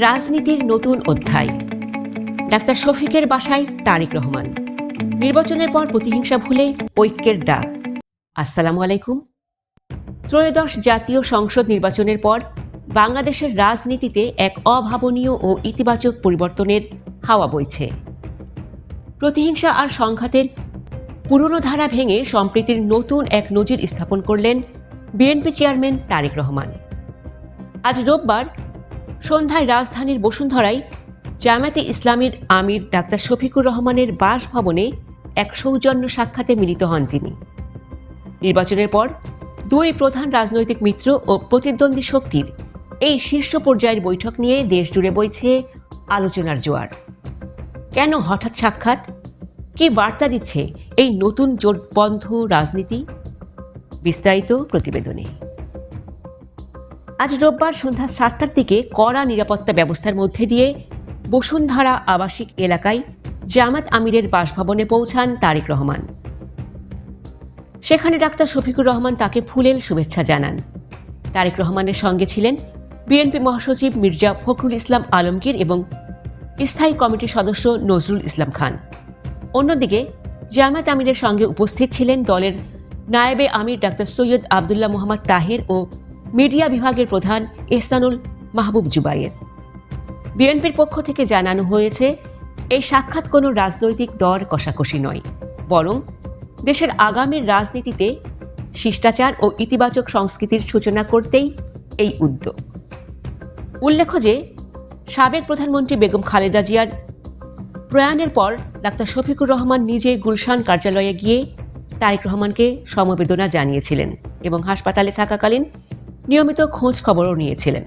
রাজনীতির নতুন অধ্যায়। ডাক্তার শফিকের বাসায় তারেক রহমান। নির্বাচনের পর প্রতিহিংসা ভুলে ঐক্যের ডাক। আসসালামু আলাইকুম। ত্রয়োদশ জাতীয় সংসদ নির্বাচনের পর বাংলাদেশের রাজনীতিতে এক অভাবনীয় ও ইতিবাচক পরিবর্তনের হাওয়া বইছে। প্রতিহিংসা আর সংঘাতের পুরনো ধারা ভেঙে সম্প্রীতির নতুন এক নজির স্থাপন করলেন বিএনপি চেয়ারম্যান তারেক রহমান। আজ রোববার সন্ধ্যায় রাজধানীর বসুন্ধরায় জামায়াতে ইসলামীর আমির ডাক্তার শফিকুর রহমানের বাসভবনে এক সৌজন্য সাক্ষাতে মিলিত হন তিনি। নির্বাচনের পর দুই প্রধান রাজনৈতিক মিত্র ও প্রতিদ্বন্দ্বী শক্তির এই শীর্ষ পর্যায়ের বৈঠক নিয়ে দেশ জুড়ে বইছে আলোচনার জোয়ার। কেন হঠাৎ সাক্ষাৎ? কি বার্তা দিচ্ছে এই নতুন জোটবন্ধ রাজনীতি? বিস্তারিত প্রতিবেদনে। আজ রোববার সন্ধ্যা সাতটার দিকে কড়া নিরাপত্তা ব্যবস্থার মধ্যে দিয়ে বসুন্ধরা আবাসিক এলাকায় জামাত আমিরের বাসভবনে পৌঁছান তারেক রহমান। সেখানে ডাক্তার শফিকুর রহমান তাকে ফুলেল শুভেচ্ছা জানান। তারেক রহমানের সঙ্গে ছিলেন বিএনপি মহাসচিব মির্জা ফখরুল ইসলাম আলমগীর এবং স্থায়ী কমিটির সদস্য নজরুল ইসলাম খান। অন্যদিকে জামাত আমিরের সঙ্গে উপস্থিত ছিলেন দলের নায়েবে আমির ডাক্তার সৈয়দ আবদুল্লাহ মোহাম্মদ তাহের ও মিডিয়া বিভাগের প্রধান এহসানুল মাহবুব জুবাইয়ের বিএনপির পক্ষ থেকে জানানো হয়েছে, এই সাক্ষাৎ কোনো রাজনৈতিক দর কষাকষি নয়, বরং দেশের আগামীর রাজনীতিতে শিষ্টাচার ও ইতিবাচক সংস্কৃতির সূচনা করতেই এই উদ্যোগ। উল্লেখ্য যে, সাবেক প্রধানমন্ত্রী বেগম খালেদা জিয়ার প্রয়াণের পর ডাক্তার শফিকুর রহমান নিজে গুলশান কার্যালয়ে গিয়ে তারেক রহমানকে সমবেদনা জানিয়েছিলেন এবং হাসপাতালে থাকাকালীন নিয়মিত খোঁজ খবরও নিয়েছিলেন।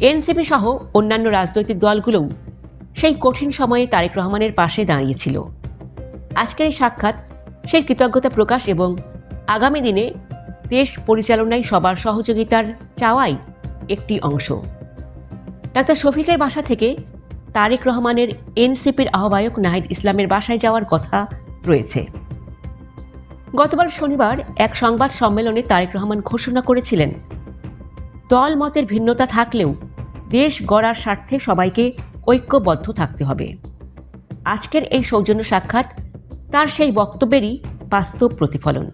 এনসিপি সহ অন্যান্য রাজনৈতিক দলগুলোও সেই কঠিন সময়ে তারেক রহমানের পাশে দাঁড়িয়েছিল। আজকের এই সাক্ষাৎ সেই কৃতজ্ঞতা প্রকাশ এবং আগামী দিনে দেশ পরিচালনায় সবার সহযোগিতার চাওয়াই একটি অংশ। ডাক্তার শফিকের বাসা থেকে তারেক রহমানের এনসিপির আহ্বায়ক নাহিদ ইসলামের বাসায় যাওয়ার কথা রয়েছে। গতবার শনিবার এক সংবাদ সম্মেলনে তারেক রহমান ঘোষণা করেছিলেন, দল মতের ভিন্নতা থাকলেও দেশ গড়ার স্বার্থে সবাইকে ঐক্যবদ্ধ থাকতে হবে। আজকের এই সৌজন্য সাক্ষাৎ তার সেই বক্তব্যেরই বাস্তব প্রতিফলন।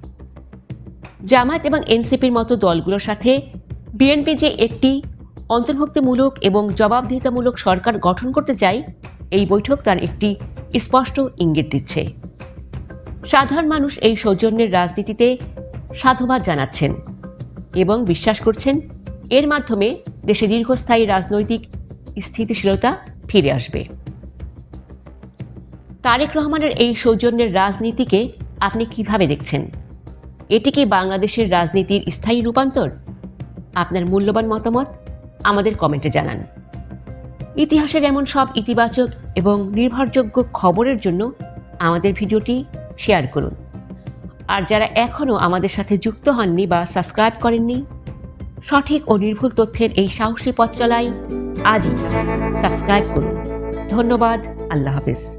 জামায়াত এবং এনসিপির মতো দলগুলোর সাথে বিএনপি যে একটি অন্তর্ভুক্তিমূলক এবং জবাবদিহিতামূলক সরকার গঠন করতে চায়, এই বৈঠক তার একটি স্পষ্ট ইঙ্গিত দিচ্ছে। সাধারণ মানুষ এই সৌজন্যের রাজনীতিতে সাধুবাদ জানাচ্ছেন এবং বিশ্বাস করছেন এর মাধ্যমে দেশে দীর্ঘস্থায়ী রাজনৈতিক স্থিতিশীলতা ফিরে আসবে। তারেক রহমানের এই সৌজন্যের রাজনীতিকে আপনি কীভাবে দেখছেন? এটি কি বাংলাদেশের রাজনীতির স্থায়ী রূপান্তর? আপনার মূল্যবান মতামত আমাদের কমেন্টে জানান। ইতিহাসের এমন সব ইতিবাচক এবং নির্ভরযোগ্য খবরের জন্য আমাদের ভিডিওটি শেয়ার করুন। আর যারা এখনও আমাদের সাথে যুক্ত হননি বা সাবস্ক্রাইব করেননি, সঠিক ও নির্ভুল তথ্যের এই সাহসী পথ চলাই আজই সাবস্ক্রাইব করুন। ধন্যবাদ, আল্লাহ হাফিজ।